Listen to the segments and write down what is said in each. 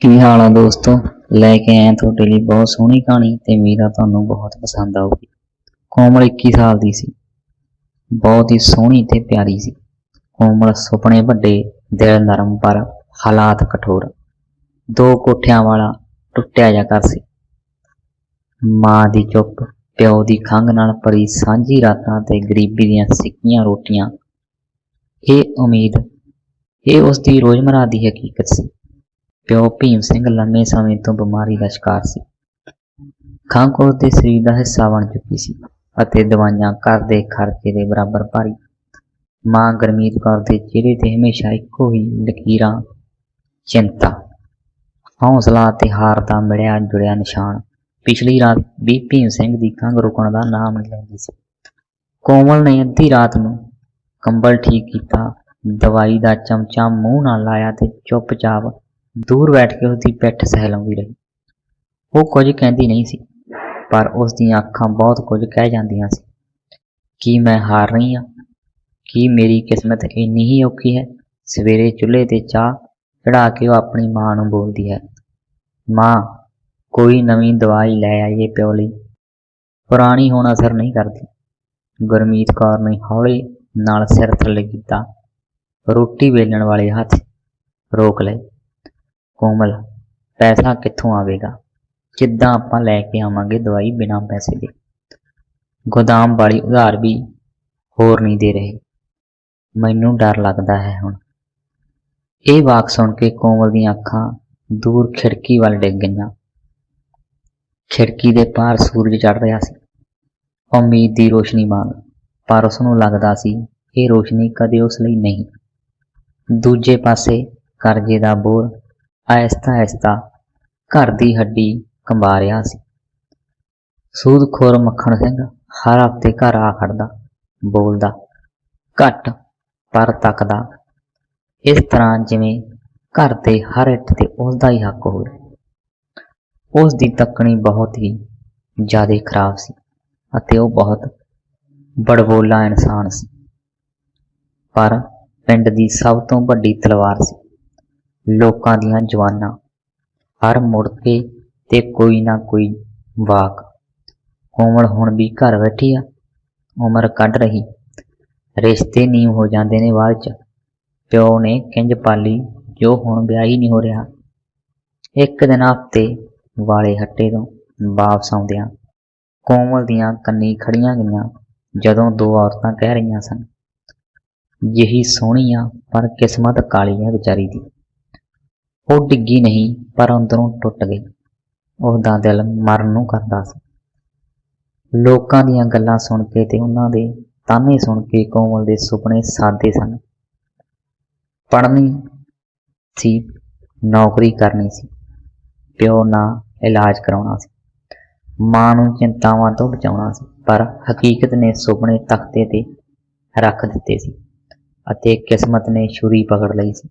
ਕੀ ਹਾਲ ਆ ਦੋਸਤੋ? ਲੈ ਕੇ ਆਇਆ ਤੁਹਾਡੇ ਲਈ ਬਹੁਤ ਸੋਹਣੀ ਕਹਾਣੀ ਤੇ ਉਮੀਦ ਤੁਹਾਨੂੰ ਬਹੁਤ ਪਸੰਦ ਆਊਗੀ। ਕੋਮਲ 21 ਸਾਲ ਦੀ ਸੀ। ਬਹੁਤ ਹੀ ਸੋਹਣੀ ਤੇ ਪਿਆਰੀ ਸੀ। ਕੋਮਲ ਸੁਪਨੇ ਵੱਡੇ, ਦਿਲ ਨਰਮ ਪਰ ਹਾਲਾਤ ਕਠੋਰ। ਦੋ ਕੋਠਿਆਂ ਵਾਲਾ ਟੁੱਟਿਆ ਜਾ ਕਰ ਸੀ। ਮਾਂ ਦੀ ਚੁੱਪ, ਪਿਓ ਦੀ ਖੰਘ ਨਾਲ ਭਰੀ ਸਾਂਝੀ ਰਾਤਾਂ ਤੇ ਗਰੀਬੀ ਦੀਆਂ ਸਿੱਕੀਆਂ ਰੋਟੀਆਂ। ਇਹ ਉਮੀਦ, ਇਹ ਉਸ ਦੀ ਰੋਜ਼ਮਰਾ ਦੀ ਹਕੀਕਤ ਸੀ। ਪਿਓ ਭੀਮ ਸਿੰਘ ਲੰਮੇ ਸਮੇਂ ਤੋਂ ਬਿਮਾਰੀ ਦਾ ਸ਼ਿਕਾਰ ਸੀ। ਖੰਘ ਉਸ ਦੇ ਸਰੀਰ ਦਾ ਹਿੱਸਾ ਬਣ ਚੁੱਕੀ ਸੀ ਅਤੇ ਦਵਾਈਆਂ ਘਰ ਦੇ ਖਰਚੇ ਦੇ ਬਰਾਬਰ ਭਾਰੀ। ਮਾਂ ਗਰਮੀਤ ਕੌਰ ਦੇ ਚਿਹਰੇ ਤੇ ਹਮੇਸ਼ਾ ਇੱਕੋ ਹੀ ਲਕੀਰਾਂ, ਚਿੰਤਾ, ਹੌਸਲਾ ਤੇ ਹਾਰ ਦਾ ਮਿਲਿਆ ਜੁੜਿਆ ਨਿਸ਼ਾਨ। ਪਿਛਲੀ ਰਾਤ ਵੀ ਭੀਮ ਸਿੰਘ ਦੀ ਖੰਘ ਰੁਕਣ ਦਾ ਨਾਮ ਨਹੀਂ ਲੈਂਦੀ ਸੀ। ਕੋਮਲ ਨੇ ਅੱਧੀ ਰਾਤ ਨੂੰ ਕੰਬਲ ਠੀਕ ਕੀਤਾ, ਦਵਾਈ ਦਾ ਚਮਚਾ ਮੂੰਹ ਨਾਲ ਲਾਇਆ ਤੇ ਚੁੱਪਚਾਪ ਦੂਰ ਬੈਠ ਕੇ ਉਸਦੀ ਪਿੱਠ ਸਹਿਲਾਉਂਦੀ ਰਹੀ। ਉਹ ਕੁਝ ਕਹਿੰਦੀ ਨਹੀਂ ਸੀ, ਪਰ ਉਸ ਦੀਆਂ ਅੱਖਾਂ ਬਹੁਤ ਕੁਝ ਕਹਿ ਜਾਂਦੀਆਂ ਸੀ। ਕੀ ਮੈਂ ਹਾਰ ਰਹੀ ਹਾਂ? ਕੀ ਮੇਰੀ ਕਿਸਮਤ ਇੰਨੀ ਹੀ ਔਖੀ ਹੈ? ਸਵੇਰੇ ਚੁੱਲ੍ਹੇ ਤੇ ਚਾਹ ਚੜਾ ਕੇ ਉਹ ਆਪਣੀ ਮਾਂ ਨੂੰ ਬੋਲਦੀ ਹੈ, ਮਾਂ, ਕੋਈ ਨਵੀਂ ਦਵਾਈ ਲੈ ਆਈਏ ਪਿਓ ਲਈ। ਪੁਰਾਣੀ ਹੁਣ ਅਸਰ ਨਹੀਂ ਕਰਦੀ। ਗੁਰਮੀਤ ਕੌਰ ਨੇ ਹੌਲੇ ਨਾਲ ਸਿਰ ਥੱਲੇ ਕੀਤਾ। ਰੋਟੀ ਵੇਲਣ ਵਾਲੇ ਹੱਥ ਰੋਕ ਲਏ। ਕੋਮਲ, ਪੈਸਾ ਕਿੱਥੋਂ ਆਵੇਗਾ? ਕਿੱਦਾਂ ਆਪਾਂ ਲੈ ਕੇ ਆਵਾਂਗੇ ਦਵਾਈ ਬਿਨਾਂ ਪੈਸੇ ਦੇ? ਗੋਦਾਮ ਵਾਲੀ ਉਧਾਰ ਵੀ ਹੋਰ ਨਹੀਂ ਦੇ ਰਹੇ। ਮੈਨੂੰ ਡਰ ਲੱਗਦਾ ਹੈ ਹੁਣ। ਇਹ ਵਾਕ ਸੁਣ ਕੇ ਕੋਮਲ ਦੀਆਂ ਅੱਖਾਂ ਦੂਰ ਖਿੜਕੀ ਵੱਲ ਡਿੱਗ ਗਈਆਂ। ਖਿੜਕੀ ਦੇ ਪਾਰ ਸੂਰਜ ਚੜ ਰਿਹਾ ਸੀ। ਉਮੀਦ ਦੀ ਰੋਸ਼ਨੀ ਵਾਂਗ, ਪਰ ਉਸ ਨੂੰ ਲੱਗਦਾ ਸੀ ਇਹ ਰੋਸ਼ਨੀ ਕਦੇ ਉਸ ਲਈ ਨਹੀਂ। ਦੂਜੇ ਪਾਸੇ ਕਰਜ਼ੇ ਦਾ ਬੋਝ ਆਹਿਸਤਾ ਆਹਿਸਤਾ ਘਰ ਦੀ ਹੱਡੀ ਕੰਬਾ ਰਿਹਾ ਸੀ। ਸੂਦਖੋਰ ਮੱਖਣ ਸਿੰਘ ਹਰ ਹਫ਼ਤੇ ਘਰ ਆ ਖੜਦਾ, ਬੋਲਦਾ, ਘੱਟ ਪਰ ਤੱਕਦਾ। ਇਸ ਤਰ੍ਹਾਂ ਜਿਵੇਂ ਘਰ ਦੇ ਹਰ ਇੱਟ ਤੇ ਉਸ ਦਾ ਹੀ ਹੱਕ ਹੋਵੇ। ਉਸ ਦੀ ਤੱਕਣੀ ਬਹੁਤ ਹੀ ਜ਼ਿਆਦਾ ਖਰਾਬ ਸੀ ਅਤੇ ਉਹ ਬਹੁਤ ਬੜਬੋਲਾ ਇਨਸਾਨ ਸੀ। ਪਰ ਪਿੰਡ ਦੀ ਸਭ ਤੋਂ ਵੱਡੀ ਤਲਵਾਰ ਸੀ। ਲੋਕਾਂ ਦੀਆਂ ਜਵਾਨਾਂ। ਹਰ ਮੁੜ ਕੇ ਤੇ ਕੋਈ ਨਾ ਕੋਈ ਵਾਕ। ਕੋਮਲ ਹੁਣ ਵੀ ਘਰ ਬੈਠੀ ਆ। ਉਮਰ ਕੱਢ ਰਹੀ। ਰਿਸ਼ਤੇ ਨੀਂ ਹੋ ਜਾਂਦੇ ਨੇ ਬਾਅਦ ਚ। ਪਿਓ ਨੇ ਕਿੰਜ ਪਾਲੀ, ਜੋ ਹੁਣ ਵਿਆਹ ਹੀ ਨਹੀਂ ਹੋ ਰਿਹਾ। ਇੱਕ ਦਿਨ ਹਫ਼ਤੇ ਵਾਲੇ ਹੱਟੇ ਤੋਂ ਵਾਪਸ ਆਉਂਦਿਆਂ ਕੋਮਲ ਦੀਆਂ ਕੰਨੀ ਖੜੀਆਂ ਗਈਆਂ, ਜਦੋਂ ਦੋ ਔਰਤਾਂ ਕਹਿ ਰਹੀਆਂ ਸਨ, ਜਿਹੀ ਸੋਹਣੀ ਆ, ਪਰ ਕਿਸਮਤ ਕਾਲੀ ਹੈ ਵਿਚਾਰੀ ਦੀ। ਉਹ ਡਿੱਗੀ ਨਹੀਂ, ਪਰ ਅੰਦਰੋਂ ਟੁੱਟ ਗਈ। ਉਹਦਾ ਦਿਲ ਮਰਨ ਨੂੰ ਕਰਦਾ ਸੀ। ਲੋਕਾਂ ਦੀਆਂ ਗੱਲਾਂ ਸੁਣ ਕੇ ਤੇ ਉਹਨਾਂ ਦੇ ਤਾਨੇ ਸੁਣ ਕੇ ਕੋਮਲ ਦੇ ਸੁਪਨੇ ਸਾਦੇ ਸਨ। ਪੜ੍ਹਨੀ ਸੀ, ਨੌਕਰੀ ਕਰਨੀ ਸੀ, ਪਿਓ ਨਾਲ ਇਲਾਜ ਕਰਾਉਣਾ ਸੀ। ਮਾਂ ਨੂੰ ਚਿੰਤਾਵਾਂ ਤੋਂ ਬਚਾਉਣਾ ਸੀ, ਪਰ ਹਕੀਕਤ ਨੇ ਸੁਪਨੇ ਤਖਤੇ ਤੇ ਰੱਖ ਦਿੱਤੇ ਸੀ ਅਤੇ ਕਿਸਮਤ ਨੇ ਛੁਰੀ ਪਕੜ ਲਈ ਸੀ।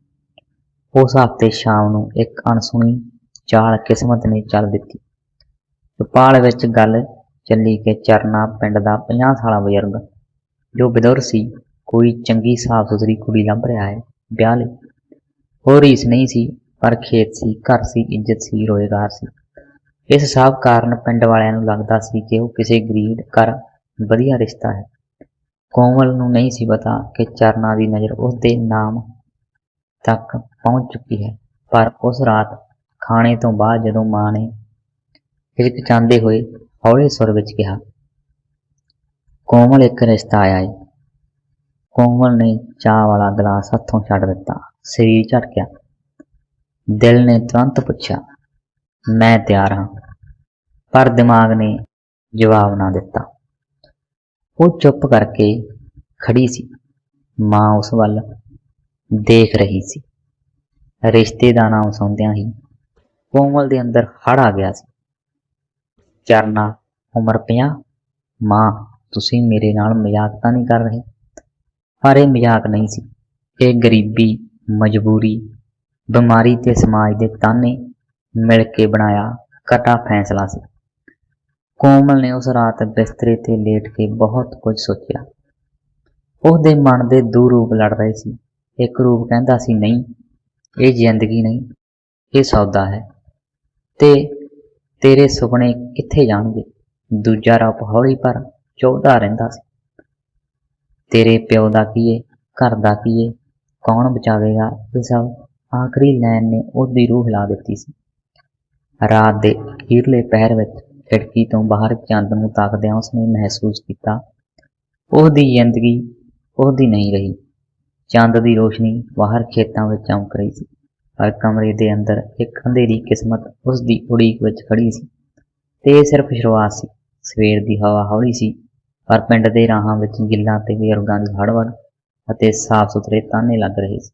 ਉਸ ਹਫ਼ਤੇ ਸ਼ਾਮ ਨੂੰ ਇੱਕ ਅਣਸੁਣੀ ਚਾਲ ਕਿਸਮਤ ਨੇ ਚੱਲ ਦਿੱਤੀ। ਚਪਾਲ ਵਿੱਚ ਗੱਲ ਚੱਲੀ ਕਿ ਚਰਨਾ ਪਿੰਡ ਦਾ 50 ਸਾਲਾ ਬਜ਼ੁਰਗ, ਜੋ ਬਿਦੁਰ ਸੀ, ਕੋਈ ਚੰਗੀ ਸਾਫ਼ ਸੁਥਰੀ ਕੁੜੀ ਲੱਭ ਰਿਹਾ ਹੈ, ਵਿਆਹ ਲਈ। ਹੋਰ ਰੀਸ ਨਹੀਂ ਸੀ, ਪਰ ਖੇਤ ਸੀ, ਘਰ ਸੀ, ਇੱਜ਼ਤ ਸੀ, ਰੋਜ਼ਗਾਰ ਸੀ। ਇਸ ਸਭ ਕਾਰਨ ਪਿੰਡ ਵਾਲਿਆਂ ਨੂੰ ਲੱਗਦਾ ਸੀ ਕਿ ਉਹ ਕਿਸੇ ਗਰੀਬ ਘਰ ਵਧੀਆ ਰਿਸ਼ਤਾ ਹੈ। ਕੋਮਲ ਨੂੰ ਨਹੀਂ ਸੀ ਪਤਾ ਕਿ ਚਰਨਾ ਦੀ ਨਜ਼ਰ ਉਸ ਦੇ ਨਾਮ ਤੱਕ ਪਹੁੰਚ ਚੁੱਕੀ ਹੈ। ਪਰ ਉਸ ਰਾਤ ਖਾਣੇ ਤੋਂ ਬਾਅਦ ਜਦੋਂ ਮਾਂ ਨੇ ਹਿਚਕਚਾਉਂਦੇ ਹੋਏ ਹੌਲੇ ਸੁਰ ਵਿੱਚ ਕਿਹਾ, ਕੋਮਲ, ਇੱਕ ਰਿਸ਼ਤਾ ਆਇਆ ਏ। ਕੋਮਲ ਨੇ ਚਾਹ ਵਾਲਾ ਗਲਾਸ ਹੱਥੋਂ ਛੱਡ ਦਿੱਤਾ। ਸਰੀਰ ਝਟਕਿਆ। ਦਿਲ ਨੇ ਤੁਰੰਤ ਪੁੱਛਿਆ, ਮੈਂ ਤਿਆਰ ਹਾਂ। ਪਰ ਦਿਮਾਗ ਨੇ ਜਵਾਬ ਨਾ ਦਿੱਤਾ। ਉਹ ਚੁੱਪ ਕਰਕੇ ਖੜੀ ਸੀ। ਮਾਂ ਉਸ ਵੱਲ ਦੇਖ ਰਹੀ ਸੀ। ਰਿਸ਼ਤੇ ਦਾ ਨਾਮ ਸੁਣਦਿਆਂ ਹੀ ਕੋਮਲ ਦੇ ਅੰਦਰ ਹੜ ਆ ਗਿਆ ਸੀ। ਚਰਨਾ, ਉਮਰ ਪਿਆ ਮਾਂ, ਤੁਸੀਂ ਮੇਰੇ ਨਾਲ ਮਜ਼ਾਕ ਤਾਂ ਨਹੀਂ ਕਰ ਰਹੇ? ਪਰ ਇਹ ਮਜ਼ਾਕ ਨਹੀਂ ਸੀ। ਇਹ ਗਰੀਬੀ, ਮਜਬੂਰੀ, ਬਿਮਾਰੀ ਤੇ ਸਮਾਜ ਦੇ ਤਾਨੇ ਮਿਲ ਕੇ ਬਣਾਇਆ ਕਟਾ ਫੈਸਲਾ ਸੀ। ਕੋਮਲ ਨੇ ਉਸ ਰਾਤ ਬਿਸਤਰੇ ਤੇ ਲੇਟ ਕੇ ਬਹੁਤ ਕੁਝ ਸੋਚਿਆ। ਉਸ ਮਨ ਦੇ ਦੋ ਰੂਪ ਲੜ ਰਹੇ ਸੀ। ਇੱਕ ਰੂਪ ਕਹਿੰਦਾ ਸੀ, ਨਹੀਂ ਇਹ ਜ਼ਿੰਦਗੀ ਨਹੀਂ, ਇਹ ਸੌਦਾ ਹੈ। ਤੇ ਤੇਰੇ ਸੁਪਨੇ ਕਿੱਥੇ ਜਾਣਗੇ? ਦੂਜਾ ਰੂਪ ਹੌਲੀ ਪਰ ਚੌਧਾ ਰਹਿੰਦਾ ਸੀ। ਤੇਰੇ ਪਿਓ ਦਾ ਕੀਏ ਘਰ ਦਾ ਕੀ ਕੌਣ ਬਚਾਵੇਗਾ? ਇਹ ਸਭ ਆਖਰੀ ਲਾਈਨ ਨੇ ਉਹਦੀ ਰੂਹ ਹਿਲਾ ਦਿੱਤੀ ਸੀ। ਰਾਤ ਦੇ ਅਖੀਰਲੇ ਪਹਿਰ ਵਿੱਚ ਖਿੜਕੀ ਤੋਂ ਬਾਹਰ ਚੰਦ ਨੂੰ ਤਾਕਦਿਆਂ ਉਸਨੇ ਮਹਿਸੂਸ ਕੀਤਾ, ਉਹਦੀ ਜ਼ਿੰਦਗੀ ਉਹਦੀ ਨਹੀਂ ਰਹੀ। ਚੰਦ ਦੀ ਰੋਸ਼ਨੀ ਬਾਹਰ ਖੇਤਾਂ ਵਿੱਚ ਚਮਕ ਰਹੀ ਸੀ, ਪਰ ਕਮਰੇ ਦੇ ਅੰਦਰ ਇੱਕ ਅੰਧੇਰੀ ਕਿਸਮਤ ਉਸ ਦੀ ਉਡੀਕ ਵਿੱਚ ਖੜੀ ਸੀ ਤੇ ਇਹ ਸਿਰਫ ਸ਼ੁਰੂਆਤ ਸੀ। ਸਵੇਰ ਦੀ ਹਵਾ ਹੌਲੀ ਸੀ, ਪਰ ਪਿੰਡ ਦੇ ਰਾਹਾਂ ਵਿੱਚ ਗਿੱਲਾਂ ਤੇ ਬਜ਼ੁਰਗਾਂ ਦੀ ਹੜਵੜ ਅਤੇ ਸਾਫ਼ ਸੁਥਰੇ ਤਾਨੇ ਲੱਗ ਰਹੇ ਸੀ।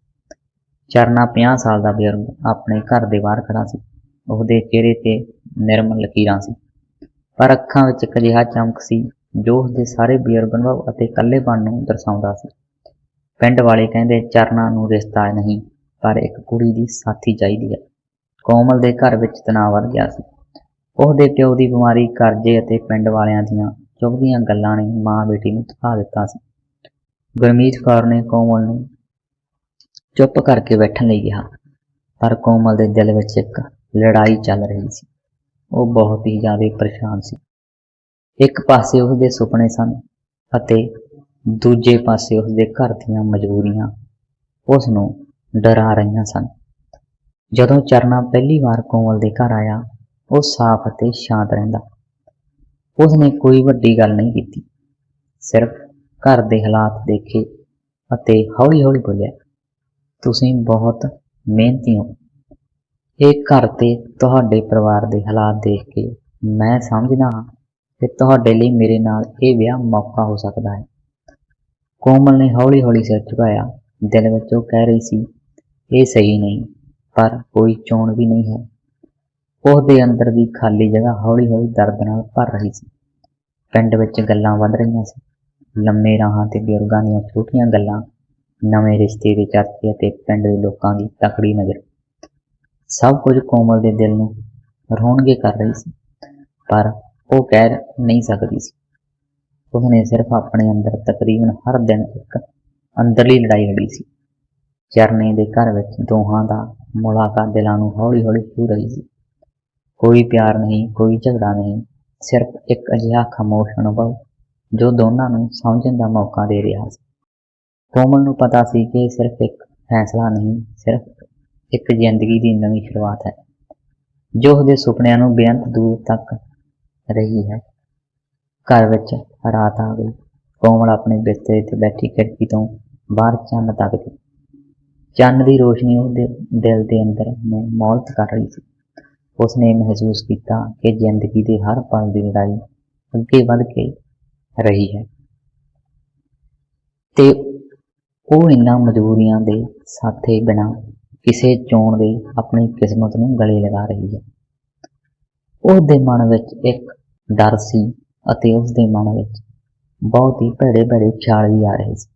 ਚਰਨਾ 50 ਸਾਲ ਦਾ ਬਜ਼ੁਰਗ ਆਪਣੇ ਘਰ ਦੇ ਬਾਹਰ ਖੜਾ ਸੀ, ਉਹਦੇ ਚਿਹਰੇ ਤੇ ਨਿਰਮਲ ਲਕੀਰਾਂ ਸੀ। ਪਰ ਅੱਖਾਂ ਵਿੱਚ ਇੱਕ ਅਜਿਹਾ ਚਮਕ ਸੀ ਜੋ ਉਸਦੇ ਸਾਰੇ ਬਜ਼ੁਰਗ ਅਨੁਭਵ ਅਤੇ ਇਕੱਲੇਪਣ ਨੂੰ ਦਰਸਾਉਂਦਾ ਸੀ। ਪਿੰਡ ਵਾਲੇ ਕਹਿੰਦੇ, ਚਰਨਾਂ ਨੂੰ ਰਿਸ਼ਤਾ ਨਹੀਂ, ਪਰ ਇੱਕ ਕੁੜੀ ਦੀ ਸਾਥੀ ਚਾਹੀਦੀ ਹੈ। ਕੋਮਲ ਦੇ ਘਰ ਵਿੱਚ ਤਣਾਅ ਵੱਧ ਗਿਆ ਸੀ। ਉਹਦੇ ਪਿਓ ਦੀ ਬਿਮਾਰੀ ਕਰਜ਼ੇ ਅਤੇ ਪਿੰਡ ਵਾਲਿਆਂ ਦੀਆਂ ਚੁਭਦੀਆਂ ਗੱਲਾਂ ਨੇ ਮਾਂ ਬੇਟੀ ਨੂੰ ਥਕਾ ਦਿੱਤਾ ਸੀ। ਗੁਰਮੀਤ ਕੌਰ ਨੇ ਕੋਮਲ ਨੂੰ ਚੁੱਪ ਕਰਕੇ ਬੈਠਣ ਲਈ ਕਿਹਾ, ਪਰ ਕੋਮਲ ਦੇ ਦਿਲ ਵਿੱਚ ਇੱਕ ਲੜਾਈ ਚੱਲ ਰਹੀ ਸੀ। ਉਹ ਬਹੁਤ ਹੀ ਜ਼ਿਆਦਾ ਪਰੇਸ਼ਾਨ ਸੀ। ਇੱਕ ਪਾਸੇ ਉਸਦੇ ਸੁਪਨੇ ਸਨ ਅਤੇ ਦੂਜੇ ਪਾਸੇ ਉਸਦੇ ਘਰ ਦੀਆਂ ਮਜਬੂਰੀਆਂ ਉਸ ਨੂੰ ਡਰਾ ਰਹੀਆਂ ਸਨ। ਜਦੋਂ ਚਰਨਾ ਪਹਿਲੀ ਵਾਰ ਕੋਮਲ ਦੇ ਘਰ ਆਇਆ, ਉਹ ਸਾਫ਼ ਅਤੇ ਸ਼ਾਂਤ ਰਹਿੰਦਾ। ਉਸਨੇ ਕੋਈ ਵੱਡੀ ਗੱਲ ਨਹੀਂ ਕੀਤੀ। ਸਿਰਫ ਘਰ ਦੇ ਹਾਲਾਤ ਦੇਖੇ ਅਤੇ ਹੌਲੀ-ਹੌਲੀ ਬੋਲਿਆ, ਤੁਸੀਂ ਬਹੁਤ ਮਿਹਨਤੀ ਹੋ। ਇਹ ਘਰ ਤੇ ਤੁਹਾਡੇ ਪਰਿਵਾਰ ਦੇ ਹਾਲਾਤ ਦੇਖ ਕੇ ਮੈਂ ਸਮਝਦਾ ਹਾਂ ਕਿ ਤੁਹਾਡੇ ਲਈ ਮੇਰੇ ਨਾਲ ਇਹ ਵਿਆਹ ਮੌਕਾ ਹੋ ਸਕਦਾ ਹੈ। ਕੋਮਲ ਨੇ ਹੌਲੀ-ਹੌਲੀ ਸਿਰ ਝੁਕਾਇਆ। ਦਿਲ ਵਿੱਚ ਉਹ ਕਹਿ ਰਹੀ ਸੀ, ਇਹ ਸਹੀ ਨਹੀਂ, ਪਰ ਕੋਈ ਚੋਣ ਵੀ ਨਹੀਂ ਹੈ। ਉਸ ਦੇ ਅੰਦਰ ਦੀ ਖਾਲੀ ਜਗ੍ਹਾ ਹੌਲੀ-ਹੌਲੀ ਦਰਦ ਨਾਲ ਭਰ ਰਹੀ ਸੀ। ਪਿੰਡ ਵਿੱਚ ਗੱਲਾਂ ਵੱਧ ਰਹੀਆਂ ਸੀ। ਲੰਮੇ ਰਾਹਾਂ ਤੇ ਬਜ਼ੁਰਗਾਂ ਦੀਆਂ ਛੋਟੀਆਂ ਗੱਲਾਂ, ਨਵੇਂ ਰਿਸ਼ਤੇ ਦੇ ਚਰਚੇ ਅਤੇ ਪਿੰਡ ਦੇ ਲੋਕਾਂ ਦੀ ਤਕੜੀ ਨਜ਼ਰ। ਸਭ ਕੁਝ ਕੋਮਲ ਦੇ ਦਿਲ ਨੂੰ ਰੋਣਗੇ ਕਰ ਰਹੀ ਸੀ, ਪਰ ਉਹ ਕਹਿ ਨਹੀਂ ਸਕਦੀ ਸੀ। ਉਸਨੇ ਸਿਰਫ ਆਪਣੇ ਅੰਦਰ ਤਕਰੀਬਨ ਹਰ ਦਿਨ ਇੱਕ ਅੰਦਰਲੀ ਲੜਾਈ ਲੜੀ ਸੀ। ਚਰਨੇ ਦੇ ਘਰ ਵਿੱਚ ਦੋਹਾਂ ਦਾ ਮੁਲਾਕਾਤ ਦਿਲਾਂ ਨੂੰ ਹੌਲੀ-ਹੌਲੀ ਛੂ ਰਹੀ ਸੀ। ਕੋਈ ਪਿਆਰ ਨਹੀਂ, ਕੋਈ ਝਗੜਾ ਨਹੀਂ, ਸਿਰਫ ਇੱਕ ਅਜਿਹਾ ਖਾਮੋਸ਼ ਅਨੁਭਵ ਜੋ ਦੋਨਾਂ ਨੂੰ ਸਮਝਣ ਦਾ ਮੌਕਾ ਦੇ ਰਿਹਾ ਸੀ। ਕੋਮਲ ਨੂੰ ਪਤਾ ਸੀ ਕਿ ਸਿਰਫ ਇੱਕ ਫੈਸਲਾ ਨਹੀਂ, ਸਿਰਫ ਇੱਕ ਜ਼ਿੰਦਗੀ ਦੀ ਨਵੀਂ ਸ਼ੁਰੂਆਤ ਹੈ, ਜੋ ਉਹਦੇ ਸੁਪਨਿਆਂ ਨੂੰ ਬੇਅੰਤ ਦੂਰ ਤੱਕ ਰਹੀ ਹੈ। ਘਰ ਵਿੱਚ ਰਾਤ ਆ ਗਈ। ਕੋਮਲ ਆਪਣੇ ਬਿਸਤਰੇ ਤੇ ਬੈਠੀ ਖਿੜਕੀ ਤੋਂ ਬਾਹਰ ਚੰਨ ਤੱਕਦੀ ਚੰਨ ਦੀ ਰੋਸ਼ਨੀ ਉਹਦੇ ਦਿਲ ਦੇ ਅੰਦਰ ਨੂੰ ਮੌਲਤ ਕਰ ਰਹੀ ਸੀ। ਉਸਨੇ ਮਹਿਸੂਸ ਕੀਤਾ ਕਿ ਜ਼ਿੰਦਗੀ ਦੇ ਹਰ ਪਲ ਦੀ ਲੜਾਈ ਅੱਗੇ ਵੱਧ ਕੇ ਰਹੀ ਹੈ। ਤੇ ਉਹ ਇਨ੍ਹਾਂ ਮਜਬੂਰੀਆਂ ਦੇ ਸਾਥੇ ਬਿਨਾਂ ਕਿਸੇ ਚੋਣ ਦੇ ਆਪਣੀ ਕਿਸਮਤ ਨੂੰ ਗਲੇ ਲਗਾ ਰਹੀ ਹੈ। ਉਹਦੇ ਮਨ ਵਿੱਚ ਇੱਕ ਡਰ ਸੀ ਅਤੇ ਉਸ ਦੇ ਮਨ ਵਿੱਚ ਬਹੁਤ ਹੀ ਭੈੜੇ ਭੈੜੇ ਖਿਆਲ ਵੀ ਆ ਰਹੇ ਸੀ,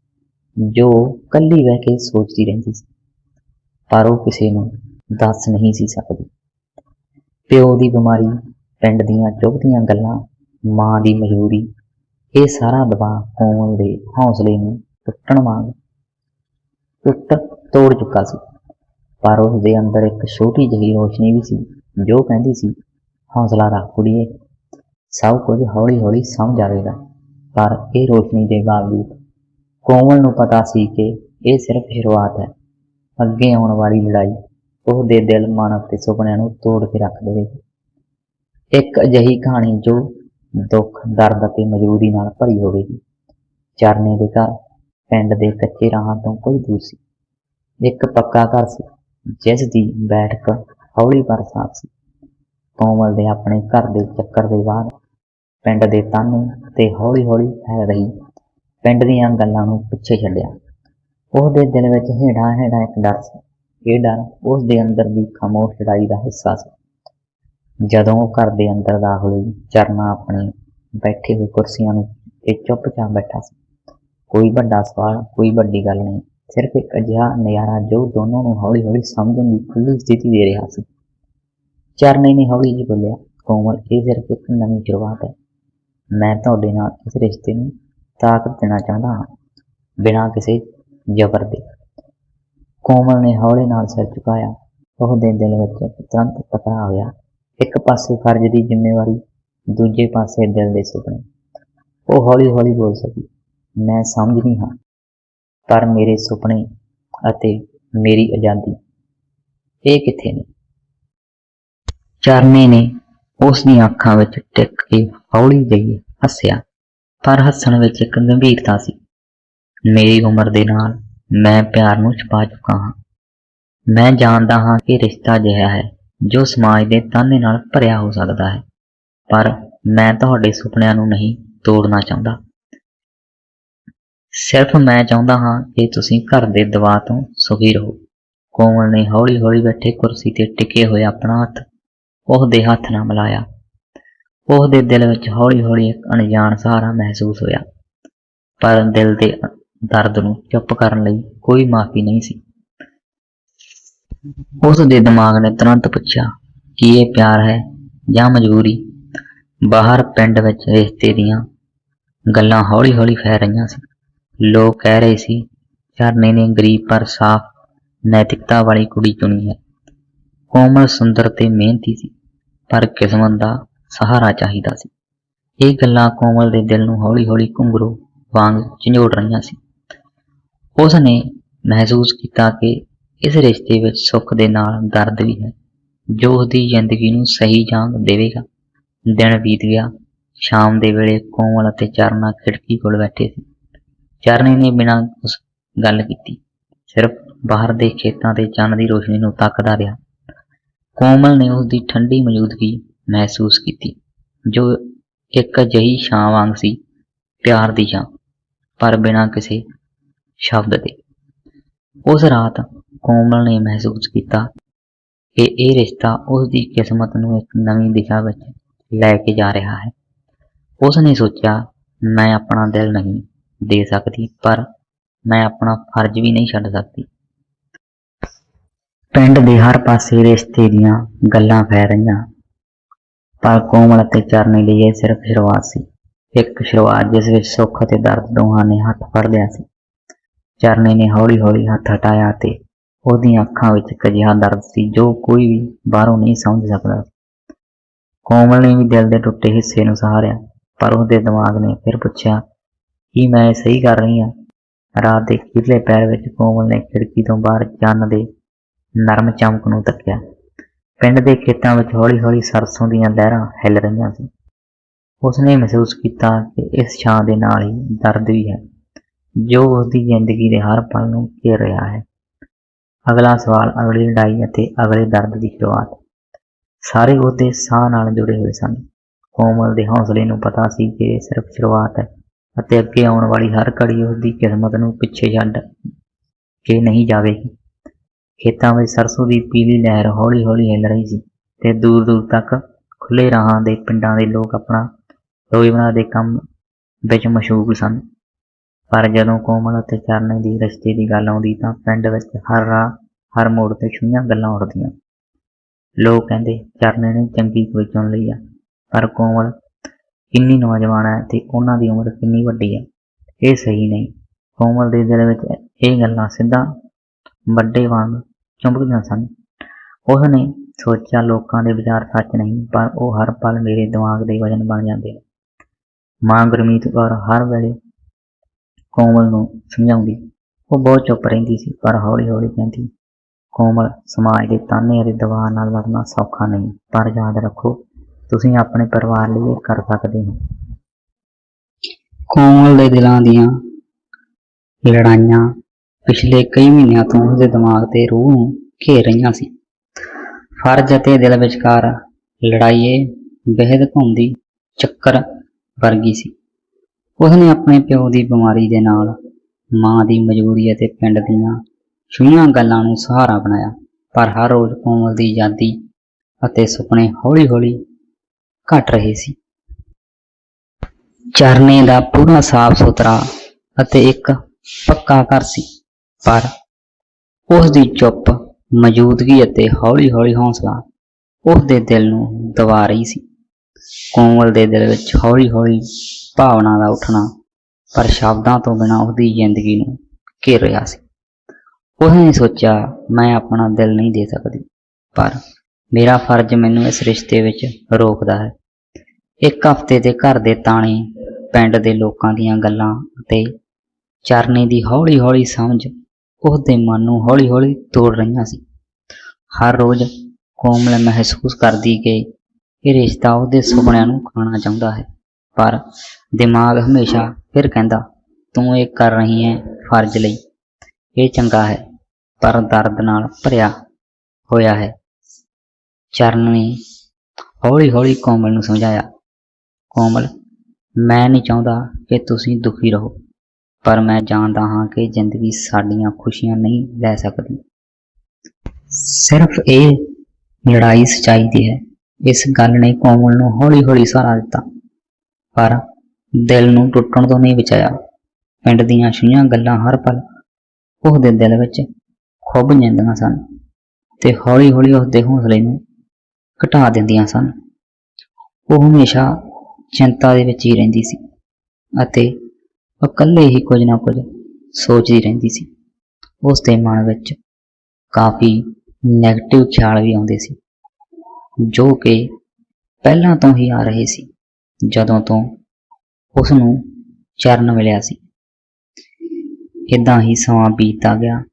ਜੋ ਕੱਲੀ ਬਹਿ ਕੇ ਸੋਚਦੀ ਰਹਿੰਦੀ ਸੀ। ਪਰ ਉਹ ਕਿਸੇ ਨੂੰ ਦੱਸ ਨਹੀਂ ਸੀ ਸਕਦੀ। ਪਿਓ ਦੀ ਬਿਮਾਰੀ, ਪਿੰਡ ਦੀਆਂ ਚੁੱਭਦੀਆਂ ਗੱਲਾਂ, ਮਾਂ ਦੀ ਮਜਬੂਰੀ, ਇਹ ਸਾਰਾ ਦਬਾਅ ਹੋਣ ਦੇ ਹੌਸਲੇ ਨੂੰ ਟੁੱਟਣ ਵਾਂਗ ਟੁੱਟ ਤੋੜ ਚੁੱਕਾ ਸੀ। ਪਰ ਉਸ ਦੇ ਅੰਦਰ ਇੱਕ ਛੋਟੀ ਜਿਹੀ ਰੋਸ਼ਨੀ ਵੀ ਸੀ, ਜੋ ਕਹਿੰਦੀ ਸੀ, ਹੌਸਲਾ ਰੱਖ ਕੁੜੀਏ ਸਭ ਕੁਝ ਹੌਲੀ-ਹੌਲੀ ਸਮਝ ਆਵੇਗਾ। ਪਰ ਇਹ ਰੋਸ਼ਨੀ ਦੇ ਬਾਵਜੂਦ ਕੋਮਲ ਨੂੰ ਪਤਾ ਸੀ ਕਿ ਇਹ ਸਿਰਫ ਸ਼ੁਰੂਆਤ ਹੈ। ਅੱਗੇ ਆਉਣ ਵਾਲੀ ਲੜਾਈ ਉਹ ਦੇ ਦਿਲ, ਮਨ ਅਤੇ ਸੁਪਨਿਆਂ ਨੂੰ ਤੋੜ ਕੇ ਰੱਖ ਦੇਵੇਗੀ। ਇੱਕ ਅਜਿਹੀ ਕਹਾਣੀ ਜੋ ਦੁੱਖ, ਦਰਦ ਅਤੇ ਮਜਬੂਰੀ ਨਾਲ ਭਰੀ ਹੋਵੇਗੀ। ਚਰਨੇ ਦੇ ਘਰ, ਪਿੰਡ ਦੇ ਕੱਚੇ ਰਾਹਾਂ ਤੋਂ ਕੁਝ ਦੂਰ ਸੀ। ਇੱਕ ਪੱਕਾ ਘਰ ਸੀ, ਜਿਸ ਦੀ ਬੈਠਕ ਹੌਲੀ ਪਰ ਸਾਫ਼ ਸੀ। ਕੋਮਲ ਦੇ ਆਪਣੇ ਘਰ ਦੇ ਚੱਕਰ ਦੇ ਬਾਅਦ ਪਿੰਡ ਦੇ ਤਾਨੇ ਤੇ ਹੌਲੀ-ਹੌਲੀ ਫੈਲ ਰਹੀ ਪਿੰਡ ਦੀਆਂ ਗੱਲਾਂ ਨੂੰ ਪਿੱਛੇ ਛੱਡਿਆ। ਉਹਦੇ ਦਿਲ ਵਿੱਚ ਹੇਠਾਂ ਹੇਠਾਂ ਇੱਕ ਡਰ ਸੀ। ਇਹ ਡਰ ਉਸ ਦੇ ਅੰਦਰ ਦੀ ਖਾਮੋਸ਼ ਲੜਾਈ ਦਾ ਹਿੱਸਾ ਸੀ। ਜਦੋਂ ਉਹ ਘਰ ਦੇ ਅੰਦਰ ਦਾਖਲ ਹੋਈ, ਚਰਨਾ ਆਪਣੇ ਬੈਠੇ ਹੋਏ ਕੁਰਸੀਆਂ ਨੂੰ ਤੇ ਚੁੱਪਚਾਪ ਬੈਠਾ ਸੀ। ਕੋਈ ਵੱਡਾ ਸਵਾਲ, ਕੋਈ ਵੱਡੀ ਗੱਲ ਨਹੀਂ, ਸਿਰਫ ਇੱਕ ਅਜਿਹਾ ਨਜ਼ਾਰਾ ਜੋ ਦੋਨੋਂ ਨੂੰ ਹੌਲੀ-ਹੌਲੀ ਸਮਝਣ ਦੀ ਖੁੱਲੀ ਸਥਿਤੀ ਦੇ ਰਿਹਾ ਸੀ। ਚਰਨੇ ਨੇ ਹੌਲੀ ਜਿਹੀ ਬੋਲਿਆ, ਕੋਮਲ, ਇਹ ਸਿਰਫ ਇੱਕ ਨਵੀਂ ਸ਼ੁਰੂਆਤ ਹੈ। ਮੈਂ ਤੁਹਾਡੇ ਨਾਲ ਇਸ ਰਿਸ਼ਤੇ ਨੂੰ ਤਾਕਤ ਦੇਣਾ ਚਾਹੁੰਦਾ ਹਾਂ, ਬਿਨਾਂ ਕਿਸੇ ਜ਼ਬਰ ਦੇ। ਕੋਮਲ ਨੇ ਹੌਲੇ ਨਾਲ ਸਿਰ ਝੁਕਾਇਆ। ਉਹਦੇ ਦਿਲ ਵਿੱਚ ਤੁਰੰਤ ਟਕਰਾਅ ਹੋਇਆ ਇੱਕ ਪਾਸੇ ਫਰਜ਼ ਦੀ ਜ਼ਿੰਮੇਵਾਰੀ, ਦੂਜੇ ਪਾਸੇ ਦਿਲ ਦੇ ਸੁਪਨੇ। ਉਹ ਹੌਲੀ ਹੌਲੀ ਬੋਲ ਸਕੀ, ਮੈਂ ਸਮਝਦੀ ਹਾਂ, ਪਰ ਮੇਰੇ ਸੁਪਨੇ ਅਤੇ ਮੇਰੀ ਆਜ਼ਾਦੀ ਇਹ ਕਿੱਥੇ ਨੇ? ਚਰਨੇ ਨੇ ਉਸ ਦੀਆਂ ਅੱਖਾਂ ਵਿੱਚ ਟਿਕ ਕੇ ਹੌਲੀ ਜਿਹੀ ਹੱਸਿਆ, ਪਰ ਹੱਸਣ ਵਿੱਚ ਇੱਕ ਗੰਭੀਰਤਾ ਸੀ। ਮੇਰੀ ਉਮਰ ਦੇ ਨਾਲ ਮੈਂ ਪਿਆਰ ਨੂੰ ਛੁਪਾ ਚੁੱਕਾ ਹਾਂ। ਮੈਂ ਜਾਣਦਾ ਹਾਂ ਕਿ ਰਿਸ਼ਤਾ ਅਜਿਹਾ ਹੈ, ਜੋ ਸਮਾਜ ਦੇ ਤਾਨੇ ਨਾਲ ਭਰਿਆ ਹੋ ਸਕਦਾ ਹੈ, ਪਰ ਮੈਂ ਤੁਹਾਡੇ ਸੁਪਨਿਆਂ ਨੂੰ ਨਹੀਂ ਤੋੜਨਾ ਚਾਹੁੰਦਾ। ਸਿਰਫ ਮੈਂ ਚਾਹੁੰਦਾ ਹਾਂ ਕਿ ਤੁਸੀਂ ਘਰ ਦੇ ਦਬਾਅ ਤੋਂ ਸੁਖੀ ਰਹੋ। ਕੋਮਲ ਨੇ ਹੌਲੀ-ਹੌਲੀ ਬੈਠੇ ਕੁਰਸੀ ਤੇ ਟਿਕੇ ਹੋਏ ਆਪਣਾ ਹੱਥ ਉਹਦੇ ਹੱਥ ਨਾਲ ਮਿਲਾਇਆ। ਉਹਦੇ ਦਿਲ ਵਿੱਚ ਹੌਲੀ-ਹੌਲੀ ਇੱਕ ਅਣਜਾਣ ਸਹਾਰਾ ਮਹਿਸੂਸ ਹੋਇਆ। ਪਰ ਦਿਲ ਦੇ ਦਰਦ ਨੂੰ ਚੁੱਪ ਕਰਨ ਲਈ ਕੋਈ ਮਾਫੀ ਨਹੀਂ ਸੀ। ਉਸ ਦੇ ਦਿਮਾਗ ਨੇ ਤੁਰੰਤ ਪੁੱਛਿਆ, ਕਿ ਇਹ ਪਿਆਰ ਹੈ ਜਾਂ ਮਜਬੂਰੀ? ਬਾਹਰ ਪਿੰਡ ਵਿੱਚ ਰਿਸ਼ਤੇ ਦੀਆਂ ਗੱਲਾਂ ਹੌਲੀ-ਹੌਲੀ ਫੈਲ ਰਹੀਆਂ ਸੀ। ਲੋਕ ਕਹਿ ਰਹੇ ਸੀ, ਝਰਨੇ ਨੇ ਗਰੀਬ ਪਰ ਸਾਫ਼ ਨੈਤਿਕਤਾ ਵਾਲੀ ਕੁੜੀ ਚੁਣੀ ਹੈ। ਕੋਮਲ, ਸੁੰਦਰ ਤੇ ਮਿਹਨਤੀ ਸੀ। ਪਰ ਕਿਸਮਤ ਦਾ ਸਹਾਰਾ ਚਾਹੀਦਾ ਸੀ। ਇਹ ਗੱਲਾਂ ਕੋਮਲ ਦੇ ਦਿਲ ਨੂੰ ਹੌਲੀ-ਹੌਲੀ ਘੁੰਗਰੂ ਵਾਂਗ ਝੰਜੋੜ ਰਹੀਆਂ ਸੀ। ਉਸ ਨੇ ਮਹਿਸੂਸ ਕੀਤਾ ਕਿ ਇਸ ਰਿਸ਼ਤੇ ਵਿੱਚ ਸੁੱਖ ਦੇ ਨਾਲ ਦਰਦ ਵੀ ਹੈ, ਜੋ ਉਸਦੀ ਜ਼ਿੰਦਗੀ ਨੂੰ ਸਹੀ ਜਾਂਗ ਦੇਵੇਗਾ। ਦਿਨ ਬੀਤ ਗਿਆ, ਸ਼ਾਮ ਦੇ ਵੇਲੇ ਕੋਮਲ ਅਤੇ ਚਰਨਾ ਖਿੜਕੀ ਕੋਲ ਬੈਠੇ ਸੀ। ਚਰਨੇ ਨੇ ਬਿਨਾਂ ਉਸ ਗੱਲ ਕੀਤੀ, ਸਿਰਫ ਬਾਹਰ ਦੇ ਖੇਤਾਂ ਤੇ ਚੰਨ ਦੀ ਰੋਸ਼ਨੀ ਨੂੰ ਤੱਕਦਾ ਰਿਹਾ। ਕੋਮਲ ਨੇ ਉਸ ਦੀ ਠੰਡੀ ਮੌਜੂਦਗੀ ਮਹਿਸੂਸ ਕੀਤੀ, ਜੋ ਇੱਕ ਅਜਿਹੀ ਛਾਂ ਵਾਂਗ ਸੀ, ਪਿਆਰ ਦੀ ਛਾਂ, ਪਰ ਬਿਨਾਂ ਕਿਸੇ ਸ਼ਬਦ ਦੇ। ਉਸ ਰਾਤ ਕੋਮਲ ਨੇ ਮਹਿਸੂਸ ਕੀਤਾ ਕਿ ਇਹ ਰਿਸ਼ਤਾ ਉਸ ਦੀ ਕਿਸਮਤ ਨੂੰ ਇੱਕ ਨਵੀਂ ਦਿਸ਼ਾ ਵਿੱਚ ਲੈ ਕੇ ਜਾ ਰਿਹਾ ਹੈ। ਉਸ ਨੇ ਸੋਚਿਆ, ਮੈਂ ਆਪਣਾ ਦਿਲ ਨਹੀਂ ਦੇ ਸਕਦੀ, ਪਰ ਮੈਂ ਆਪਣਾ ਫਰਜ਼ ਵੀ ਨਹੀਂ ਛੱਡ ਸਕਦੀ। ਪਿੰਡ ਦੇ ਹਰ ਪਾਸੇ ਰਿਸ਼ਤੇ ਦੀਆਂ ਗੱਲਾਂ ਫੈ ਰਹੀਆਂ। ਪਰ ਕੋਮਲ ਅਤੇ ਚਰਨੀ ਲਈ ਇਹ ਸਿਰਫ ਸ਼ੁਰੂਆਤ ਸੀ। ਇੱਕ ਸ਼ੁਰੂਆਤ ਜਿਸ ਵਿੱਚ ਸੁੱਖ ਅਤੇ ਦਰਦ ਦੋਹਾਂ ਨੇ ਹੱਥ ਫੜ ਲਿਆ ਸੀ। ਚਰਨੀ ਨੇ ਹੌਲੀ-ਹੌਲੀ ਹੱਥ ਹਟਾਇਆ ਤੇ ਉਹਦੀਆਂ ਅੱਖਾਂ ਵਿੱਚ ਇੱਕ ਅਜਿਹਾ ਦਰਦ ਸੀ ਜੋ ਕੋਈ ਵੀ ਬਾਹਰੋਂ ਨਹੀਂ ਸਮਝ ਸਕਦਾ ਕੋਮਲ ਨੇ ਵੀ ਦਿਲ ਦੇ ਟੁੱਟੇ ਹਿੱਸੇ ਨੂੰ ਸਹਾਰਿਆ, ਪਰ ਉਹਦੇ ਦਿਮਾਗ ਨੇ ਫਿਰ ਪੁੱਛਿਆ, ਕੀ ਮੈਂ ਇਹ ਸਹੀ ਕਰ ਰਹੀ ਹਾਂ? ਰਾਤ ਦੇ ਖੀਰਲੇ ਪੈਰ ਵਿੱਚ ਕੋਮਲ ਨੇ ਖਿੜਕੀ ਤੋਂ ਬਾਹਰ ਚੰਨ ਦੇ ਨਰਮ ਚਮਕ ਨੂੰ ਤੱਕਿਆ ਪਿੰਡ ਦੇ ਖੇਤਾਂ ਵਿੱਚ ਹੌਲੀ-ਹੌਲੀ ਸਰਸੋਂ ਦੀਆਂ ਲਹਿਰਾਂ ਹਿੱਲ ਰਹੀਆਂ ਸੀ। ਉਸਨੇ ਮਹਿਸੂਸ ਕੀਤਾ ਕਿ ਇਸ ਛਾਂ ਦੇ ਨਾਲ ਹੀ ਦਰਦ ਵੀ ਹੈ, ਜੋ ਉਸਦੀ ਜ਼ਿੰਦਗੀ ਦੇ ਹਰ ਪਲ ਨੂੰ ਘੇਰ ਰਿਹਾ ਹੈ। ਅਗਲਾ ਸਵਾਲ ਅਗਲੀ ਲੜਾਈ ਅਤੇ ਅਗਲੇ ਦਰਦ ਦੀ ਸ਼ੁਰੂਆਤ। ਸਾਰੇ ਉਹਦੇ ਸਾਹ ਨਾਲ ਜੁੜੇ ਹੋਏ ਸਨ। ਕੋਮਲ ਦੇ ਹੌਸਲੇ ਨੂੰ ਪਤਾ ਸੀ ਕਿ ਇਹ ਸਿਰਫ ਸ਼ੁਰੂਆਤ ਹੈ ਅਤੇ ਅੱਗੇ ਆਉਣ ਵਾਲੀ ਹਰ ਘੜੀ ਉਸਦੀ ਕਿਸਮਤ ਨੂੰ ਪਿੱਛੇ ਛੱਡ ਕੇ ਨਹੀਂ ਜਾਵੇਗੀ। ਖੇਤਾਂ ਵਿੱਚ ਸਰਸੋਂ ਦੀ ਪੀਲੀ ਲਹਿਰ ਹੌਲੀ-ਹੌਲੀ ਹਿੱਲ ਰਹੀ ਸੀ ਤੇ ਦੂਰ-ਦੂਰ ਤੱਕ ਖੁੱਲੇ ਰਾਹਾਂ ਦੇ ਪਿੰਡਾਂ ਦੇ ਲੋਕ ਆਪਣਾ ਰੋਜ਼ਮਰਾ ਦੇ ਕੰਮ ਵਿੱਚ ਮਸ਼ਹੂਰ ਸਨ। ਪਰ ਜਦੋਂ ਕੋਮਲ ਅਤੇ ਚਰਨੇ ਦੀ ਰਿਸ਼ਤੇ ਦੀ ਗੱਲ ਆਉਂਦੀ ਤਾਂ ਪਿੰਡ ਵਿੱਚ ਹਰ ਰਾਹ, ਹਰ ਮੋੜ ਤੇ ਛੂਈਆਂ ਗੱਲਾਂ ਉੱਠਦੀਆਂ। ਲੋਕ ਕਹਿੰਦੇ, ਚਰਨੇ ਨੇ ਚੰਗੀ ਕੋਈ ਲਈ ਆ। ਪਰ ਕੋਮਲ, ਕਿੰਨੀ ਨੌਜਵਾਨ ਹੈ ਤੇ ਉਹਨਾਂ ਦੀ ਉਮਰ ਕਿੰਨੀ ਵੱਡੀ ਹੈ ਇਹ ਸਹੀ ਨਹੀਂ। ਕੋਮਲ ਦੇ ਦਿਲ ਵਿੱਚ ਇਹ ਗੱਲਾਂ ਸਿੱਧਾ ਵੱਡੇ ਵਾਂਗ ਚੁੰਬਕਦੀਆਂ ਸਨ। ਉਸ ਨੇ ਸੋਚਿਆ, ਲੋਕਾਂ ਦੇ ਵਿਚਾਰ ਸੱਚ ਨਹੀਂ, ਪਰ ਉਹ ਹਰ ਪਲ ਮੇਰੇ ਦਿਮਾਗ ਦੇ ਵਜਨ ਬਣ ਜਾਂਦੇ ਨੇ। ਮਾਂ ਗੁਰਮੀਤ ਕੌਰ ਹਰ ਵੇਲੇ ਕੋਮਲ ਨੂੰ ਸਮਝਾਉਂਦੀ। ਉਹ ਬਹੁਤ ਚੁੱਪ ਰਹਿੰਦੀ ਸੀ, ਪਰ ਹੌਲੀ-ਹੌਲੀ ਕਹਿੰਦੀ, ਕੋਮਲ, ਸਮਾਜ ਦੇ ਤਾਨੇ ਅਤੇ ਦਬਾਅ ਨਾਲ ਲੜਨਾ ਸੌਖਾ ਨਹੀਂ, ਪਰ ਯਾਦ ਰੱਖੋ, ਤੁਸੀਂ ਆਪਣੇ ਪਰਿਵਾਰ ਲਈ ਇਹ ਕਰ ਸਕਦੇ ਹੋ। ਕੋਮਲ ਦੇ ਦਿਲਾਂ ਦੀਆਂ ਲੜਾਈਆਂ ਪਿਛਲੇ ਕਈ ਮਹੀਨਿਆਂ ਤੋਂ ਉਸਦੇ ਦਿਮਾਗ ਤੇ ਰੂਹ ਨੂੰ ਘੇਰ ਰਹੀਆਂ ਸੀ। ਫਰਜ਼ ਅਤੇ ਦਿਲ ਵਿਚਕਾਰ ਲੜਾਈਏ ਇਹ ਬਹਿਦ ਘੁੰਮਦੀ ਚੱਕਰ ਵਰਗੀ ਸੀ। ਉਸਨੇ ਆਪਣੇ ਪਿਓ ਦੀ ਬਿਮਾਰੀ ਦੇ ਨਾਲ ਮਾਂ ਦੀ ਮਜਬੂਰੀ ਅਤੇ ਪਿੰਡ ਦੀਆਂ ਛੂਹੀਆਂ ਗੱਲਾਂ ਨੂੰ ਸਹਾਰਾ ਬਣਾਇਆ। ਪਰ ਹਰ ਰੋਜ਼ ਕੋਮਲ ਦੀ ਆਜ਼ਾਦੀ ਅਤੇ ਸੁਪਨੇ ਹੌਲੀ-ਹੌਲੀ ਘਟ ਰਹੇ ਸੀ। ਚਰਨੇ ਦਾ ਪੂਰਾ ਸਾਫ਼ ਸੁਥਰਾ ਅਤੇ ਇੱਕ ਪੱਕਾ ਘਰ ਸੀ। ਪਰ ਉਸ ਦੀ ਚੁੱਪ, ਮੌਜੂਦਗੀ ਅਤੇ ਹੌਲੀ-ਹੌਲੀ ਹੌਸਲਾ ਉਸ ਦੇ ਦਿਲ ਨੂੰ ਦਬਾ ਰਹੀ ਸੀ। ਕੋਮਲ ਦੇ ਦਿਲ ਵਿੱਚ ਹੌਲੀ-ਹੌਲੀ ਭਾਵਨਾ ਦਾ ਉੱਠਣਾ ਪਰ ਸ਼ਬਦਾਂ ਤੋਂ ਬਿਨਾਂ ਉਹਦੀ ਜ਼ਿੰਦਗੀ ਨੂੰ ਘੇਰ ਰਿਹਾ ਸੀ। ਉਸਨੇ ਸੋਚਿਆ, ਮੈਂ ਆਪਣਾ ਦਿਲ ਨਹੀਂ ਦੇ ਸਕਦੀ, ਪਰ ਮੇਰਾ ਫਰਜ਼ ਮੈਨੂੰ ਇਸ ਰਿਸ਼ਤੇ ਵਿੱਚ ਰੋਕਦਾ ਹੈ। ਇੱਕ ਹਫ਼ਤੇ ਦੇ ਘਰ ਦੇ ਤਾਣੇ ਪਿੰਡ ਦੇ ਲੋਕਾਂ ਦੀਆਂ ਗੱਲਾਂ ਅਤੇ ਚਰਨੇ ਦੀ ਹੌਲੀ-ਹੌਲੀ ਸਮਝ ਉਹਦੇ ਮਨ ਨੂੰ ਹੌਲੀ-ਹੌਲੀ ਤੋੜ ਰਹੀਆਂ ਸੀ। ਹਰ ਰੋਜ਼ ਕੋਮਲ ਮਹਿਸੂਸ ਕਰਦੀ ਕਿ ਇਹ ਰਿਸ਼ਤਾ ਉਹਦੇ ਸੁਪਨਿਆਂ ਨੂੰ ਖਾਣਾ ਚਾਹੁੰਦਾ ਹੈ, ਪਰ ਦਿਮਾਗ ਹਮੇਸ਼ਾ ਫਿਰ ਕਹਿੰਦਾ, ਤੂੰ ਇਹ ਕਰ ਰਹੀ ਹੈ ਫਰਜ਼ ਲਈ। ਇਹ ਚੰਗਾ ਹੈ, ਪਰ ਦਰਦ ਨਾਲ ਭਰਿਆ ਹੋਇਆ ਹੈ। ਚਰਨ ਨੇ ਹੌਲੀ-ਹੌਲੀ ਕੋਮਲ ਨੂੰ ਸਮਝਾਇਆ, ਕੋਮਲ, ਮੈਂ ਨਹੀਂ ਚਾਹੁੰਦਾ ਕਿ ਤੁਸੀਂ ਦੁਖੀ ਰਹੋ। ਪਰ ਮੈਂ ਜਾਣਦਾ ਹਾਂ ਕਿ ਜ਼ਿੰਦਗੀ ਸਾਡੀਆਂ ਖੁਸ਼ੀਆਂ ਨਹੀਂ ਲੈ ਸਕਦੀ। ਸਿਰਫ ਇਹ ਲੜਾਈ ਸਚਾਈ ਦੀ ਹੈ। ਇਸ ਗੱਲ ਨੇ ਕੋਮਲ ਨੂੰ ਹੌਲੀ-ਹੌਲੀ ਸਹਾਰਾ ਦਿੱਤਾ, ਪਰ ਦਿਲ ਨੂੰ ਟੁੱਟਣ ਤੋਂ ਨਹੀਂ ਬਚਾਇਆ। ਪਿੰਡ ਦੀਆਂ ਛੂਹੀਆਂ ਗੱਲਾਂ ਹਰ ਪਲ ਉਹਦੇ ਦਿਲ ਵਿੱਚ ਖੁੱਭ ਜਾਂਦੀਆਂ ਸਨ ਤੇ ਹੌਲੀ-ਹੌਲੀ ਉਸਦੇ ਹੌਸਲੇ ਨੂੰ ਘਟਾ ਦਿੰਦੀਆਂ ਸਨ। ਉਹ ਹਮੇਸ਼ਾ ਚਿੰਤਾ ਦੇ ਵਿੱਚ ਹੀ ਰਹਿੰਦੀ ਸੀ ਅਤੇ ਉਹ ਇਕੱਲੇ ਹੀ ਕੁਝ ਨਾ ਕੁਝ ਸੋਚਦੀ ਰਹਿੰਦੀ ਸੀ। ਉਸ ਦੇ ਮਨ ਵਿੱਚ ਕਾਫੀ ਨੈਗੇਟਿਵ ਖਿਆਲ ਵੀ ਆਉਂਦੇ ਸੀ, ਜੋ ਕਿ ਪਹਿਲਾਂ ਤੋਂ ਹੀ ਆ ਰਹੇ ਸੀ, ਜਦੋਂ ਤੋਂ ਉਸ ਨੂੰ ਚਰਨ ਮਿਲਿਆ ਸੀ। ਇਦਾਂ ਹੀ ਸਮਾਂ ਬੀਤਦਾ ਗਿਆ।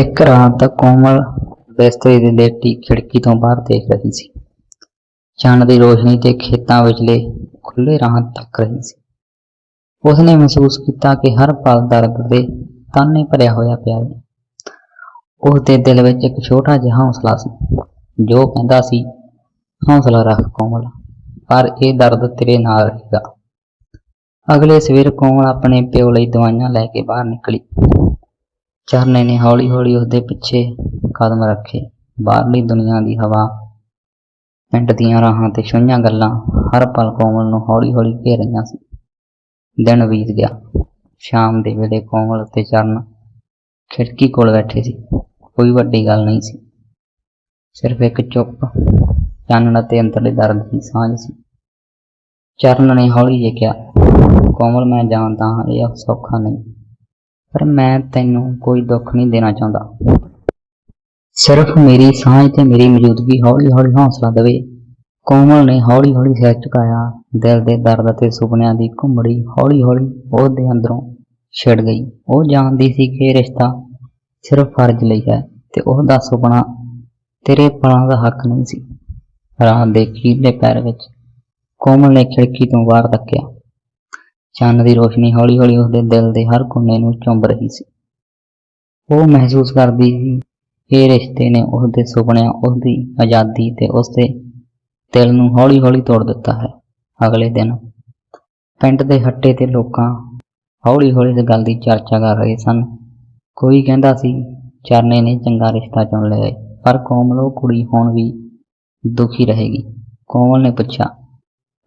ਇੱਕ ਰਾਤ ਤੱਕ ਕੋਮਲ ਬਿਸਤਰੇ ਦੀ ਲੇਟੀ ਖਿੜਕੀ ਤੋਂ ਬਾਹਰ ਦੇਖ ਰਹੀ ਸੀ। ਚੰਨ ਦੀ ਰੋਸ਼ਨੀ ਤੇ ਖੇਤਾਂ ਵਿਚਲੇ ਖੁੱਲੇ ਰਾਹ ਤੱਕ ਰਹੀ ਸੀ। ਉਸਨੇ ਮਹਿਸੂਸ ਕੀਤਾ ਕਿ ਹਰ ਪਲ ਦਰਦ ਦੇ ਤਾਨੇ ਭਰਿਆ ਹੋਇਆ ਪਿਆ ਹੈ ਉਸ ਦੇ ਦਿਲ ਵਿੱਚ ਇੱਕ ਛੋਟਾ ਜਿਹਾ ਹੌਸਲਾ ਸੀ, ਜੋ ਕਹਿੰਦਾ ਸੀ, ਹੌਸਲਾ ਰੱਖ ਕੋਮਲ, ਪਰ ਇਹ ਦਰਦ ਤੇਰੇ ਨਾਲ ਰਹੇਗਾ। ਅਗਲੇ ਸਵੇਰ ਕੋਮਲ ਆਪਣੇ ਪਿਓ ਲਈ ਦਵਾਈਆਂ ਲੈ ਕੇ ਬਾਹਰ ਨਿਕਲੀ। ਚਰਨੇ ਨੇ ਹੌਲੀ-ਹੌਲੀ ਉਸਦੇ ਪਿੱਛੇ ਕਦਮ ਰੱਖੇ। ਬਾਹਰਲੀ ਦੁਨੀਆ ਦੀ ਹਵਾ, ਪਿੰਡ ਦੀਆਂ ਰਾਹਾਂ ਤੇ ਛੁਈਆਂ ਗੱਲਾਂ ਹਰ ਪਲ ਕੋਮਲ ਨੂੰ ਹੌਲੀ-ਹੌਲੀ ਘੇਰ ਰਹੀਆਂ ਸੀ। ਦਿਨ ਬੀਤ ਗਿਆ। ਸ਼ਾਮ ਦੇ ਵੇਲੇ ਕੋਮਲ ਅਤੇ ਚਰਨ ਖਿੜਕੀ ਕੋਲ ਬੈਠੇ ਸੀ। ਕੋਈ ਵੱਡੀ ਗੱਲ ਨਹੀਂ ਸੀ। ਸਿਰਫ ਇੱਕ ਚੁੱਪ, ਚਾਨਣ ਅਤੇ ਅੰਦਰਲੇ ਦਰਦ ਦੀ ਸਾਂਝ ਸੀ। ਚਰਨ ਨੇ ਹੌਲੀ ਜਿਹਾ ਕਿਹਾ, ਕੋਮਲ, ਮੈਂ ਜਾਣਦਾ ਹਾਂ, ਇਹ ਸੌਖਾ ਨਹੀਂ, ਪਰ ਮੈਂ ਤੈਨੂੰ ਕੋਈ ਦੁੱਖ ਨਹੀਂ ਦੇਣਾ ਚਾਹੁੰਦਾ। ਸਿਰਫ ਮੇਰੀ ਸਾਂਝ ਤੇ ਮੇਰੀ ਮੌਜੂਦਗੀ ਹੌਲੀ-ਹੌਲੀ ਹੌਸਲਾ ਦੇਵੇ। ਕੋਮਲ ਨੇ ਹੌਲੀ-ਹੌਲੀ ਸਿਰ ਝੁਕਾਇਆ। ਦਿਲ ਦੇ ਦਰਦ ਅਤੇ ਸੁਪਨਿਆਂ ਦੀ ਘੁੰਮੜੀ ਹੌਲੀ-ਹੌਲੀ ਉਹਦੇ ਅੰਦਰੋਂ ਛਿੜ ਗਈ। ਉਹ ਜਾਣਦੀ ਸੀ ਕਿ ਇਹ ਰਿਸ਼ਤਾ ਸਿਰਫ ਫਰਜ਼ ਲਈ ਹੈ ਤੇ ਉਹਦਾ ਸੁਪਨਾ ਤੇਰੇ ਪਲਾਂ ਦਾ ਹੱਕ ਨਹੀਂ ਸੀ। ਰਾਤ ਦੇ ਖੀਰਲੇ ਪੈਰ ਵਿੱਚ ਕੋਮਲ ਨੇ ਖਿੜਕੀ ਤੋਂ ਬਾਹਰ ਤੱਕਿਆ ਚੰਨ ਦੀ ਰੋਸ਼ਨੀ ਹੌਲੀ-ਹੌਲੀ ਉਸਦੇ ਦਿਲ ਦੇ ਹਰ ਕੋਨੇ ਨੂੰ ਚੁੰਬ ਰਹੀ ਸੀ। ਉਹ ਮਹਿਸੂਸ ਕਰਦੀ ਸੀ ਇਹ ਰਿਸ਼ਤੇ ਨੇ ਉਸਦੇ ਸੁਪਨਿਆਂ ਉਸਦੀ ਆਜ਼ਾਦੀ ਤੇ ਉਸਦੇ ਦਿਲ ਨੂੰ ਹੌਲੀ-ਹੌਲੀ ਤੋੜ ਦਿੱਤਾ ਹੈ। ਅਗਲੇ ਦਿਨ ਪਿੰਡ ਦੇ ਹੱਟੇ ਤੇ ਲੋਕਾਂ ਹੌਲੀ-ਹੌਲੀ ਇਸ ਗੱਲ ਦੀ ਚਰਚਾ ਕਰ ਰਹੇ ਸਨ। ਕੋਈ ਕਹਿੰਦਾ ਸੀ ਚਰਨੇ ਨੇ ਚੰਗਾ ਰਿਸ਼ਤਾ ਚੁਣ ਲਿਆ ਹੈ, ਪਰ ਕੋਮਲ ਉਹ ਕੁੜੀ ਹੋਣ ਵੀ ਦੁਖੀ ਰਹੇਗੀ। ਕੋਮਲ ਨੇ ਪੁੱਛਿਆ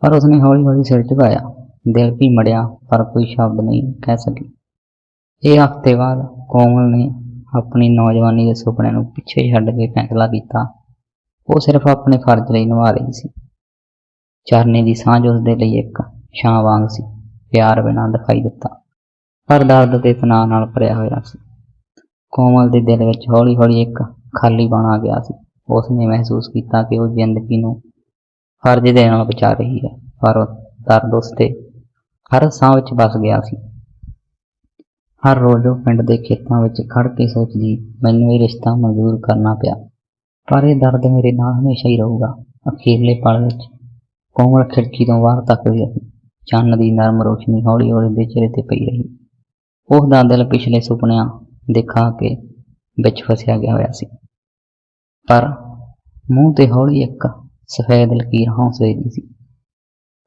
ਪਰ ਉਸਨੇ ਹੌਲੀ-ਹੌਲੀ ਸਿਰ ਝੁਕਾਇਆ। ਦਿਲ ਵੀ ਮੜਿਆ ਪਰ ਕੋਈ ਸ਼ਬਦ ਨਹੀਂ ਕਹਿ ਸਕੀ। ਇਹ ਹਫ਼ਤੇ ਬਾਅਦ ਕੋਮਲ ਨੇ ਆਪਣੀ ਨੌਜਵਾਨੀ ਦੇ ਸੁਪਨੇ ਨੂੰ ਪਿੱਛੇ ਛੱਡ ਕੇ ਫੈਸਲਾ ਕੀਤਾ। ਉਹ ਸਿਰਫ ਆਪਣੇ ਫਰਜ਼ ਲਈ ਨਿਭਾ ਰਹੀ ਸੀ। ਚਰਨੇ ਦੀ ਸਾਂਝ ਉਸਦੇ ਲਈ ਇੱਕ ਛਾਂ ਵਾਂਗ ਸੀ। ਪਿਆਰ ਬਿਨਾਂ ਦਿਖਾਈ ਦਿੱਤਾ। ਪਰ ਦਰਦ ਤੇ ਤਣਾਅ ਨਾਲ ਭਰਿਆ ਹੋਇਆ ਸੀ। ਕੋਮਲ ਦੇ ਦਿਲ ਵਿੱਚ ਹੌਲੀ-ਹੌਲੀ ਇੱਕ ਖਾਲੀ ਬਣ ਆ ਗਿਆ ਸੀ। ਉਸਨੇ ਮਹਿਸੂਸ ਕੀਤਾ ਕਿ ਉਹ ਜ਼ਿੰਦਗੀ ਨੂੰ ਫਰਜ਼ ਦੇ ਨਾਲ ਬਚਾ ਰਹੀ ਹੈ, ਪਰ ਉਹ ਦਰਦ ਉਸਦੇ ਹਰ ਸਾਹ ਵਿੱਚ ਵਸ ਗਿਆ ਸੀ। ਹਰ ਰੋਜ਼ ਉਹ ਪਿੰਡ ਦੇ ਖੇਤਾਂ ਵਿੱਚ ਖੜ ਕੇ ਸੋਚਦੀ, ਮੈਨੂੰ ਇਹ ਰਿਸ਼ਤਾ ਮਨਜ਼ੂਰ ਕਰਨਾ ਪਿਆ। ਪਰ ਇਹ ਦਰਦ ਮੇਰੇ ਨਾਲ ਹਮੇਸ਼ਾ ਹੀ ਰਹੂਗਾ। ਅਖੀਰਲੇ ਪਲ ਵਿੱਚ ਕੋਮਲ ਖਿੜਕੀ ਤੋਂ ਬਾਹਰ ਤੱਕਦੀ ਰਹੀ ਚੰਨ ਦੀ ਨਰਮ ਰੋਸ਼ਨੀ ਹੌਲੀ-ਹੌਲੀ ਦੇ ਚਿਹਰੇ ਤੇ ਪਈ ਰਹੀ। ਉਸ ਦਾ ਦਿਲ ਪਿਛਲੇ ਸੁਪਨਿਆਂ ਦੇ ਕੇ ਵਿੱਚ ਫਸਿਆ ਗਿਆ ਹੋਇਆ ਸੀ। ਪਰ ਮੂੰਹ ਤੇ ਹੌਲੀ ਇੱਕ ਸਫੈਦ ਲਕੀਰ ਹੌਸਲੇ ਦੀ ਸੀ।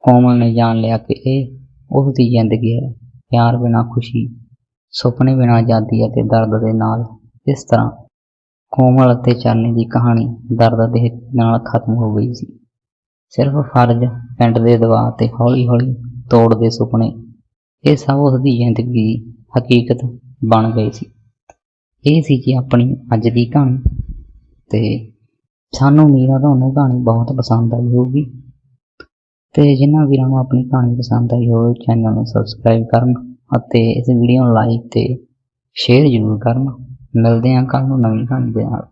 ਕੋਮਲ ਨੇ ਜਾਣ ਲਿਆ ਕਿ ਇਹ ਉਸ ਦੀ ਜ਼ਿੰਦਗੀ ਹੈ। ਪਿਆਰ ਬਿਨਾਂ ਖੁਸ਼ੀ, ਸੁਪਨੇ ਬਿਨਾਂ ਆਜ਼ਾਦੀ ਅਤੇ ਦਰਦ ਦੇ ਨਾਲ ਇਸ ਤਰ੍ਹਾਂ ਕੋਮਲ ਅਤੇ ਚਾਨੀ ਦੀ ਕਹਾਣੀ ਦਰਦ ਦੇ ਨਾਲ ਖਤਮ ਹੋ ਗਈ ਸੀ। ਸਿਰਫ ਫਰਜ਼ ਪਿੰਡ ਦੇ ਦਬਾਅ ਤੇ ਹੌਲੀ-ਹੌਲੀ ਤੋੜਦੇ ਸੁਪਨੇ। ਇਹ ਸਭ ਉਸ ਦੀ ਜ਼ਿੰਦਗੀ ਦੀ ਹਕੀਕਤ ਬਣ ਗਈ ਸੀ। ਇਹ ਸੀ ਕਿ ਆਪਣੀ ਅੱਜ ਦੀ ਕਹਾਣੀ। ਤੇ ਸਾਨੂੰ ਉਮੀਦ ਤੁਹਾਨੂੰ ਕਹਾਣੀ ਬਹੁਤ ਪਸੰਦ ਆਈ ਹੋਊਗੀ। ਤੇ ਜਿਨ੍ਹਾਂ ਵੀਰਾਂ ਨੂੰ ਆਪਣੀ ਕਹਾਣੀ ਪਸੰਦ ਆਈ ਹੋਵੇ, ਚੈਨਲ ਨੂੰ ਸਬਸਕ੍ਰਾਈਬ ਕਰਨ ਅਤੇ ਇਸ ਵੀਡੀਓ ਨੂੰ ਲਾਈਕ ਤੇ ਸ਼ੇਅਰ ਜ਼ਰੂਰ ਕਰਨ। ਮਿਲਦੇ ਹਾਂ ਕੱਲ ਨੂੰ ਨਵੀਂ ਕਹਾਣੀ ਦੇ ਨਾਲ।